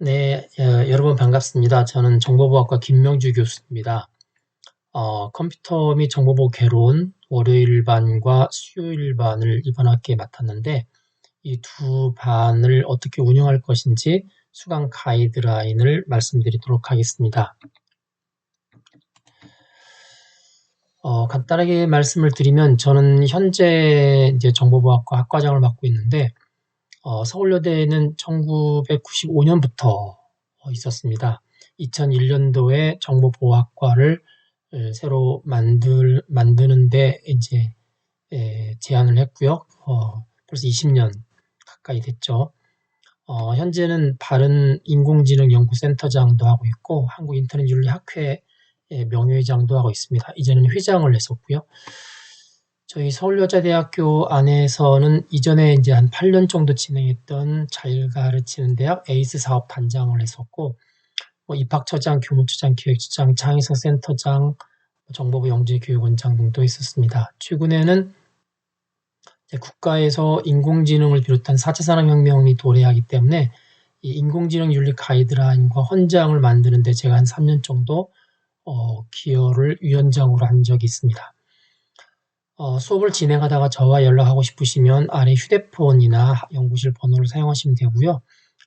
네, 어, 여러분 반갑습니다. 저는 정보보학과 김명주 교수입니다. 어, 컴퓨터 및 정보보호 개론 월요일 반과 수요일 반을 이번 학기에 맡았는데 이 두 반을 어떻게 운영할 것인지 수강 가이드라인을 말씀드리도록 하겠습니다. 어, 간단하게 말씀을 드리면 저는 현재 이제 정보보학과 학과장을 맡고 있는데 어, 서울여대에는 1995년부터 있었습니다. 2001년도에 정보보호학과를 새로 만들, 만드는데 이제 에, 제안을 했고요. 어, 벌써 20년 가까이 됐죠. 어, 현재는 바른 인공지능 연구센터장도 하고 있고 한국인터넷윤리학회 명예회장도 하고 있습니다. 이제는 회장을 했었고요. 저희 서울여자대학교 안에서는 이전에 이제 한 8년 정도 진행했던 잘 가르치는 대학 에이스 사업 단장을 했었고, 뭐 입학처장, 교무처장, 기획처장, 창의성 센터장, 정보부 영재교육원장 등도 있었습니다. 최근에는 국가에서 인공지능을 비롯한 4차 산업혁명이 도래하기 때문에 이 인공지능 윤리 가이드라인과 헌장을 만드는데 제가 한 3년 정도 어, 기여를 위원장으로 한 적이 있습니다. 어, 수업을 진행하다가 저와 연락하고 싶으시면 아래 휴대폰이나 연구실 번호를 사용하시면 되고요.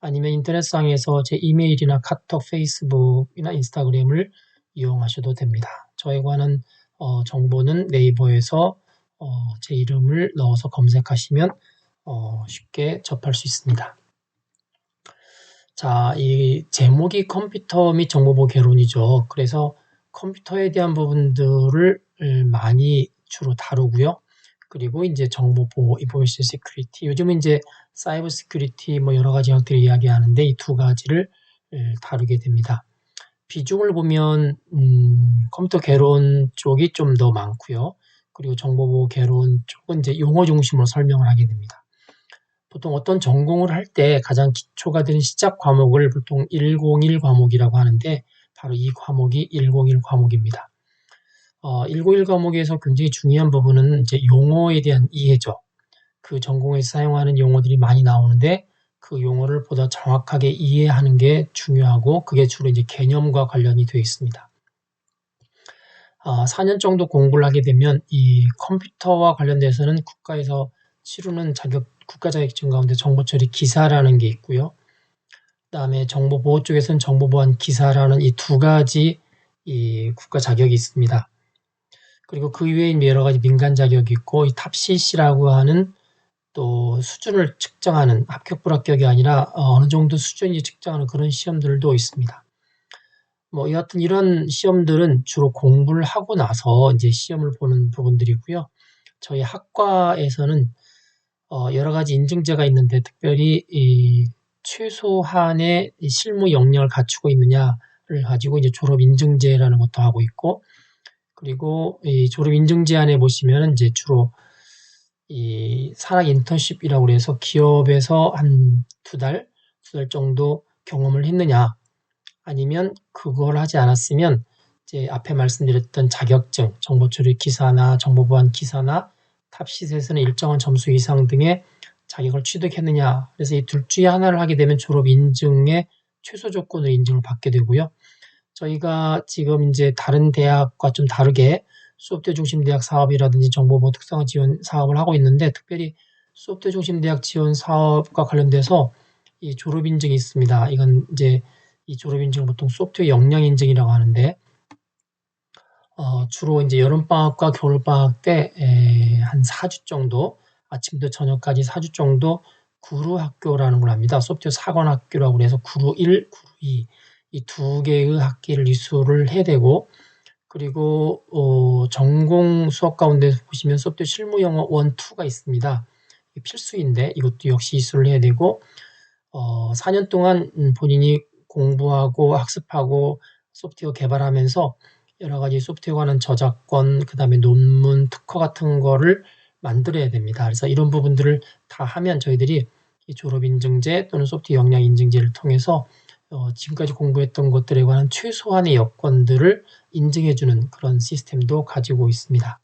아니면 인터넷상에서 제 이메일이나 카톡, 페이스북이나 인스타그램을 이용하셔도 됩니다. 저에 관한 어, 정보는 네이버에서 어, 제 이름을 넣어서 검색하시면 어, 쉽게 접할 수 있습니다. 자, 이 제목이 컴퓨터 및 정보보호 개론이죠. 그래서 컴퓨터에 대한 부분들을 많이 주로 다루고요. 그리고 이제 정보 보호, 인포메이션 시큐리티. 요즘은 이제 사이버 시큐리티 뭐 여러 가지 형태를 이야기하는데 이 두 가지를 다루게 됩니다. 비중을 보면 음, 컴퓨터 개론 쪽이 좀 더 많고요. 그리고 정보 보호 개론 쪽은 이제 용어 중심으로 설명을 하게 됩니다. 보통 어떤 전공을 할 때 가장 기초가 되는 시작 과목을 보통 101 과목이라고 하는데 바로 이 과목이 101 과목입니다. 어, 101 과목에서 굉장히 중요한 부분은 이제 용어에 대한 이해죠. 그 전공에서 사용하는 용어들이 많이 나오는데 그 용어를 보다 정확하게 이해하는 게 중요하고 그게 주로 이제 개념과 관련이 되어 있습니다. 어, 4년 정도 공부를 하게 되면 이 컴퓨터와 관련돼서는 국가에서 치르는 자격, 국가 자격증 가운데 정보 처리 기사라는 게 있고요. 그 다음에 정보 보호 쪽에서는 정보 보안 기사라는 이 두 가지 이 국가 자격이 있습니다. 그리고 그 이외에 여러 가지 민간 자격이 있고 이 탑CC라고 하는 또 수준을 측정하는 합격 불합격이 아니라 어느 정도 수준이 측정하는 그런 시험들도 있습니다. 뭐 여하튼 이런 시험들은 주로 공부를 하고 나서 이제 시험을 보는 부분들이고요. 저희 학과에서는 어 여러 가지 인증제가 있는데 특별히 이 최소한의 실무 역량을 갖추고 있느냐를 가지고 이제 졸업 인증제라는 것도 하고 있고 그리고 이 졸업 인증 제안에 보시면 이제 주로 이 산학 인턴십이라고 해서 기업에서 한 두 달, 두 달 정도 경험을 했느냐 아니면 그걸 하지 않았으면 이제 앞에 말씀드렸던 자격증, 정보처리 기사나 정보보안 기사나 탑시스에서는 일정한 점수 이상 등의 자격을 취득했느냐. 그래서 이 둘 중에 하나를 하게 되면 졸업 인증의 최소 조건으로 인증을 받게 되고요. 저희가 지금 이제 다른 대학과 좀 다르게 수업대 중심 대학 사업이라든지 정보보호 특성화 지원 사업을 하고 있는데 특별히 수업대 중심 대학 지원 사업과 관련돼서 이 졸업 인증이 있습니다. 이건 이제 이 졸업 인증을 보통 소프트웨어 역량 인증이라고 하는데 어, 주로 이제 여름 방학과 겨울 방학 때 한 4주 정도 아침부터 저녁까지 4주 정도 구루 학교라는 걸 합니다. 소프트웨어 사관 학교라고 해서 구루 1, 구루 2 이 두 개의 학기를 이수를 해야 되고 그리고 어, 전공 수업 가운데 보시면 수업도 실무 영어 1, 2가 있습니다. 필수인데 이것도 역시 이수를 해야 되고 어, 4년 동안 본인이 공부하고 학습하고 소프트웨어 개발하면서 여러 가지 소프트웨어 관한 저작권, 그 다음에 논문, 특허 같은 거를 만들어야 됩니다. 그래서 이런 부분들을 다 하면 저희들이 졸업인증제 또는 소프트웨어 역량 인증제를 통해서 어, 지금까지 공부했던 것들에 관한 최소한의 여건들을 인증해주는 그런 시스템도 가지고 있습니다.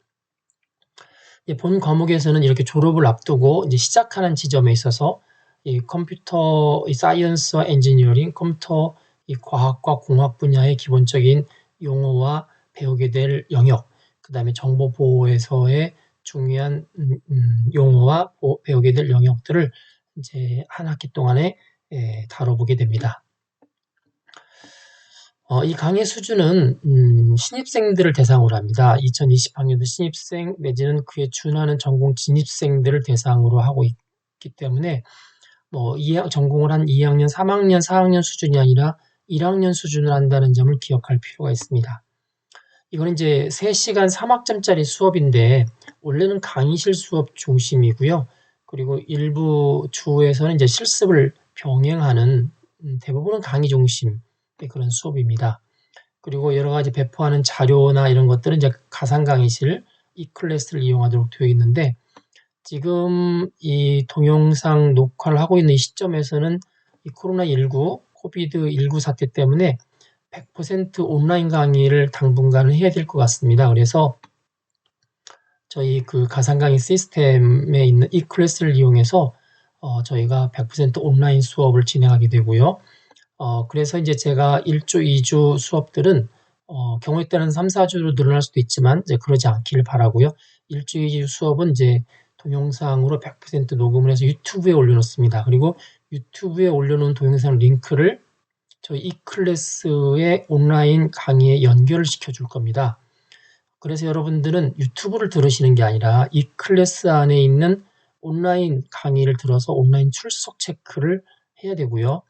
본 과목에서는 이렇게 졸업을 앞두고 이제 시작하는 지점에 있어서 이 컴퓨터 이 사이언스와 엔지니어링, 컴퓨터 이 과학과 공학 분야의 기본적인 용어와 배우게 될 영역, 그 다음에 정보 보호에서의 중요한 음, 음, 용어와 보, 배우게 될 영역들을 이제 한 학기 동안에 예, 다뤄보게 됩니다. 어, 이 강의 수준은 음, 신입생들을 대상으로 합니다. 2020학년도 신입생 내지는 그에 준하는 전공 진입생들을 대상으로 하고 있기 때문에 뭐 2학, 전공을 한 2학년, 3학년, 4학년 수준이 아니라 1학년 수준을 한다는 점을 기억할 필요가 있습니다. 이건 이제 3시간 3학점짜리 수업인데 원래는 강의실 수업 중심이고요. 그리고 일부 주에서는 이제 실습을 병행하는 음, 대부분은 강의 중심의 그런 수업입니다. 그리고 여러 가지 배포하는 자료나 이런 것들은 이제 가상 강의실 이 클래스를 이용하도록 되어 있는데 지금 이 동영상 녹화를 하고 있는 이 시점에서는 이 코로나19, 코비드19 사태 때문에 100% 온라인 강의를 당분간은 해야 될 것 같습니다. 그래서 저희 그 가상 강의 시스템에 있는 이 클래스를 이용해서 어, 저희가 100% 온라인 수업을 진행하게 되고요. 어, 그래서 이제 제가 1주, 2주 수업들은 어, 경우에 따른 3, 4주로 늘어날 수도 있지만 이제 그러지 않기를 바라고요. 1주, 2주 수업은 이제 동영상으로 100% 녹음을 해서 유튜브에 올려놓습니다. 그리고 유튜브에 올려놓은 동영상 링크를 저희 이 클래스의 온라인 강의에 연결을 시켜줄 겁니다. 그래서 여러분들은 유튜브를 들으시는 게 아니라 이 클래스 안에 있는 온라인 강의를 들어서 온라인 출석 체크를 해야 되고요.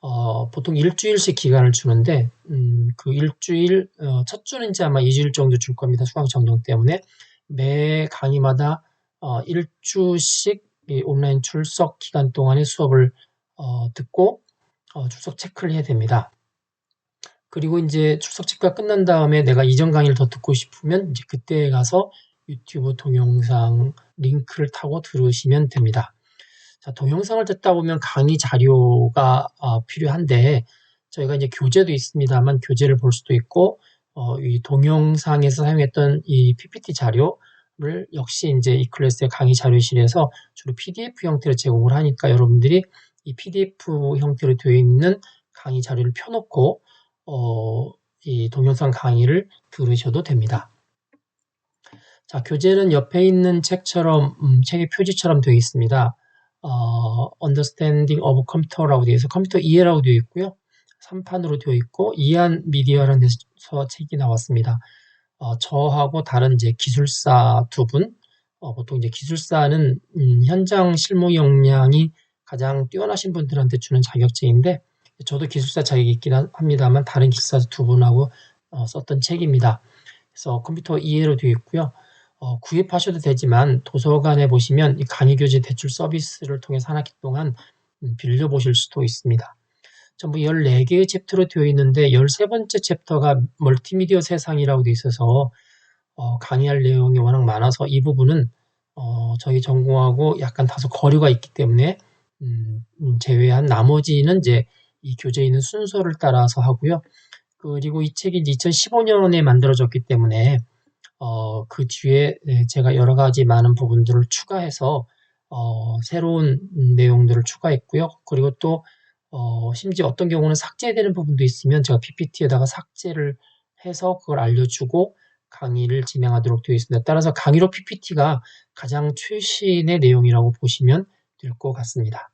어, 보통 일주일씩 기간을 주는데 음, 그 일주일 어, 첫 주는 이제 아마 2주일 정도 줄 겁니다. 수강 정정 때문에 매 강의마다 어, 일주씩 온라인 출석 기간 동안의 수업을 어, 듣고 어, 출석 체크를 해야 됩니다. 그리고 이제 출석 체크가 끝난 다음에 내가 이전 강의를 더 듣고 싶으면 이제 그때 가서 유튜브 동영상 링크를 타고 들으시면 됩니다. 자, 동영상을 듣다 보면 강의 자료가 어, 필요한데 저희가 이제 교재도 있습니다만 교재를 볼 수도 있고 어, 이 동영상에서 사용했던 이 PPT 자료 를 역시 이제 이 클래스의 강의 자료실에서 주로 PDF 형태로 제공을 하니까 여러분들이 이 PDF 형태로 되어 있는 강의 자료를 펴놓고 어, 이 동영상 강의를 들으셔도 됩니다. 자, 교재는 옆에 있는 책처럼 음, 책의 표지처럼 되어 있습니다. 어, Understanding of Computer라고 되어 있어 컴퓨터 이해라고 되어 있고요. 3판으로 되어 있고 이한 미디어라는 데서 책이 나왔습니다. 어, 저하고 다른 이제 기술사 두 분, 어, 보통 이제 기술사는 음, 현장 실무 역량이 가장 뛰어나신 분들한테 주는 자격증인데 저도 기술사 자격이 있긴 합니다만 다른 기술사 두 분하고 어, 썼던 책입니다. 그래서 컴퓨터 이해로 되어 있고요. 어, 구입하셔도 되지만 도서관에 보시면 이 강의 교재 대출 서비스를 통해서 한 학기 동안 음, 빌려보실 수도 있습니다. 전부 14개의 챕터로 되어 있는데 13번째 챕터가 멀티미디어 세상이라고 되어 있어서 어, 강의할 내용이 워낙 많아서 이 부분은 어, 저희 전공하고 약간 다소 거리가 있기 때문에 음, 음, 제외한 나머지는 이제 이 교재에 있는 순서를 따라서 하고요. 그리고 이 책이 2015년에 만들어졌기 때문에 어, 그 뒤에 네, 제가 여러 가지 많은 부분들을 추가해서 어, 새로운 내용들을 추가했고요. 그리고 또 어, 심지어 어떤 경우는 삭제되는 부분도 있으면 제가 PPT에다가 삭제를 해서 그걸 알려주고 강의를 진행하도록 되어 있습니다. 따라서 강의로 PPT가 가장 최신의 내용이라고 보시면 될 것 같습니다.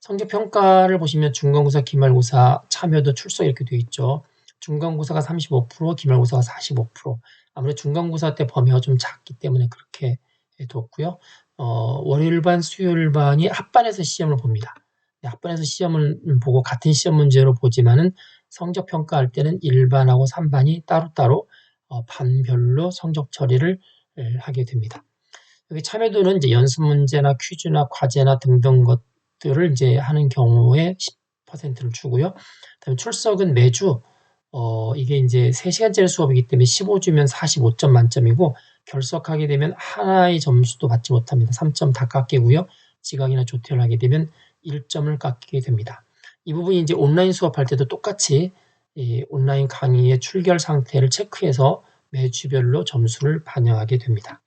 성적 평가를 보시면 중간고사, 기말고사, 참여도 출석 이렇게 되어 있죠. 중간고사가 35%, 기말고사가 45%. 아무래도 중간고사 때 범위가 좀 작기 때문에 그렇게 뒀고요. 어, 월요일 반, 수요일 반이 합반에서 시험을 봅니다. 네, 합반에서 시험을 보고 같은 시험 문제로 보지만은 성적 평가할 때는 1반하고 3반이 따로따로 어, 반별로 성적 처리를 하게 됩니다. 여기 참여도는 이제 연습 문제나 퀴즈나 과제나 등등 것들을 이제 하는 경우에 10%를 주고요. 그다음에 출석은 매주 어, 이게 이제 3시간짜리 수업이기 때문에 15주면 45점 만점이고 결석하게 되면 하나의 점수도 받지 못합니다. 3점 다 깎이고요. 지각이나 조퇴를 하게 되면 1점을 깎이게 됩니다. 이 부분이 이제 온라인 수업할 때도 똑같이 온라인 강의의 출결 상태를 체크해서 매 주별로 점수를 반영하게 됩니다.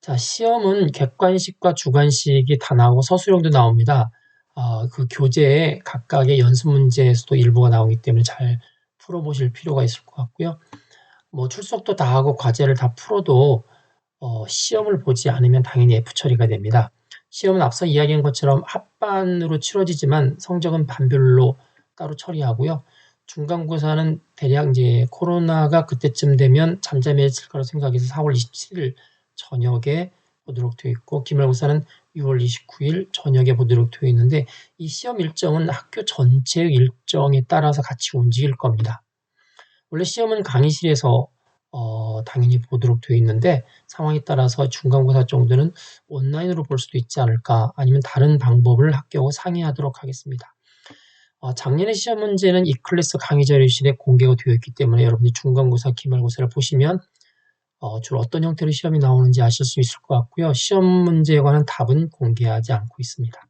자, 시험은 객관식과 주관식이 다 나오고 서술형도 나옵니다. 어, 그 교재에 각각의 연습 문제에서도 일부가 나오기 때문에 잘 풀어보실 필요가 있을 것 같고요. 뭐 출석도 다 하고 과제를 다 풀어도 어, 시험을 보지 않으면 당연히 F 처리가 됩니다. 시험은 앞서 이야기한 것처럼 합반으로 치러지지만 성적은 반별로 따로 처리하고요. 중간고사는 대략 이제 코로나가 그때쯤 되면 잠잠해질 거라 생각해서 4월 27일 저녁에 보도록 되어 있고 기말고사는 6월 29일 저녁에 보도록 되어 있는데 이 시험 일정은 학교 전체의 일정에 따라서 같이 움직일 겁니다. 원래 시험은 강의실에서 어, 당연히 보도록 되어 있는데 상황에 따라서 중간고사 정도는 온라인으로 볼 수도 있지 않을까 아니면 다른 방법을 학교하고 상의하도록 하겠습니다. 어, 작년에 시험 문제는 이 클래스 강의 자료실에 공개가 되어 있기 때문에 여러분이 중간고사, 기말고사를 보시면 어, 주로 어떤 형태로 시험이 나오는지 아실 수 있을 것 같고요. 시험 문제에 관한 답은 공개하지 않고 있습니다.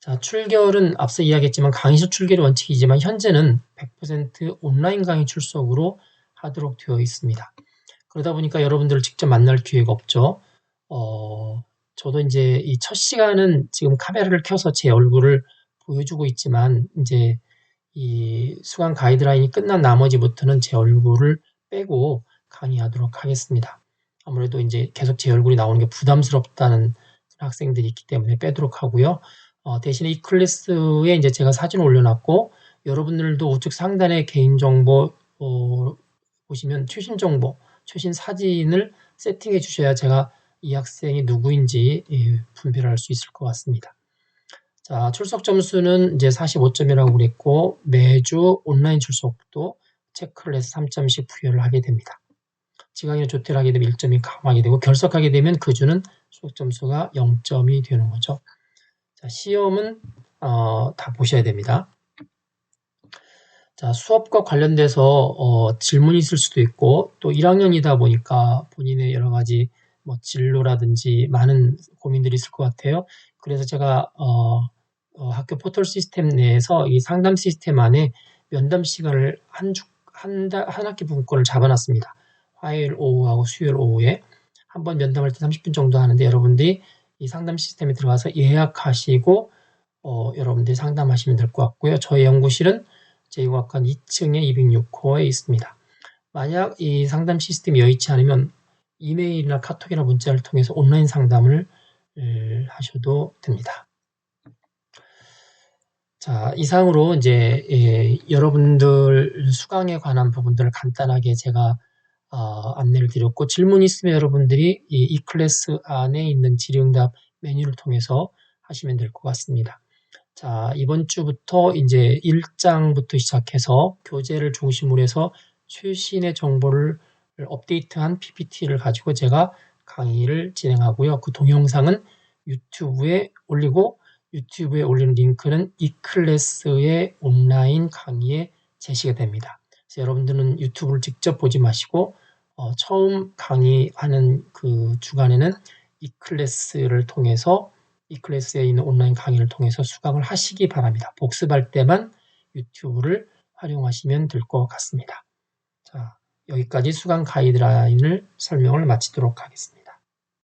자, 출결은 앞서 이야기했지만 강의실 출결이 원칙이지만 현재는 100% 온라인 강의 출석으로 하도록 되어 있습니다. 그러다 보니까 여러분들을 직접 만날 기회가 없죠. 어, 저도 이제 이 첫 시간은 지금 카메라를 켜서 제 얼굴을 보여주고 있지만 이제 이 수강 가이드라인이 끝난 나머지부터는 제 얼굴을 빼고 강의하도록 하겠습니다. 아무래도 이제 계속 제 얼굴이 나오는 게 부담스럽다는 학생들이 있기 때문에 빼도록 하고요. 어, 대신에 이 클래스에 이제 제가 사진을 올려놨고 여러분들도 우측 상단에 개인정보 어, 보시면 최신 정보, 최신 사진을 세팅해 주셔야 제가 이 학생이 누구인지 예, 분별할 수 있을 것 같습니다. 자, 출석 점수는 이제 45점이라고 그랬고 매주 온라인 출석도 체크를 해서 3점씩 부여를 하게 됩니다. 지강이나 조퇴를 하게 되면 1점이 감하게 되고 결석하게 되면 그 주는 수학 점수가 0점이 되는 거죠. 자, 시험은 어, 다 보셔야 됩니다. 자, 수업과 관련돼서 어, 질문이 있을 수도 있고 또 1학년이다 보니까 본인의 여러 가지 뭐 진로라든지 많은 고민들이 있을 것 같아요. 그래서 제가 어, 어, 학교 포털 시스템 내에서 이 상담 시스템 안에 면담 시간을 한 주, 한 달, 한 학기 분권을 잡아놨습니다. 화요일 오후하고 수요일 오후에 한 번 면담할 때 30분 정도 하는데 여러분들이 이 상담 시스템에 들어가서 예약하시고 어, 여러분들이 상담하시면 될 것 같고요. 저희 연구실은 제2과학관 2층에 206호에 있습니다. 만약 이 상담 시스템이 여의치 않으면 이메일이나 카톡이나 문자를 통해서 온라인 상담을 하셔도 됩니다. 자, 이상으로 이제 예, 여러분들 수강에 관한 부분들을 간단하게 제가 어, 안내를 드렸고 질문 있으면 여러분들이 이, 이 클래스 안에 있는 질의응답 메뉴를 통해서 하시면 될 것 같습니다. 자, 이번 주부터 이제 1장부터 시작해서 교재를 중심으로 해서 최신의 정보를 업데이트한 PPT를 가지고 제가 강의를 진행하고요. 그 동영상은 유튜브에 올리고 유튜브에 올리는 링크는 이 클래스의 온라인 강의에 제시가 됩니다. 그래서 여러분들은 유튜브를 직접 보지 마시고 어, 처음 강의하는 그 주간에는 이 클래스를 통해서 이 클래스에 있는 온라인 강의를 통해서 수강을 하시기 바랍니다. 복습할 때만 유튜브를 활용하시면 될 것 같습니다. 자, 여기까지 수강 가이드라인을 설명을 마치도록 하겠습니다.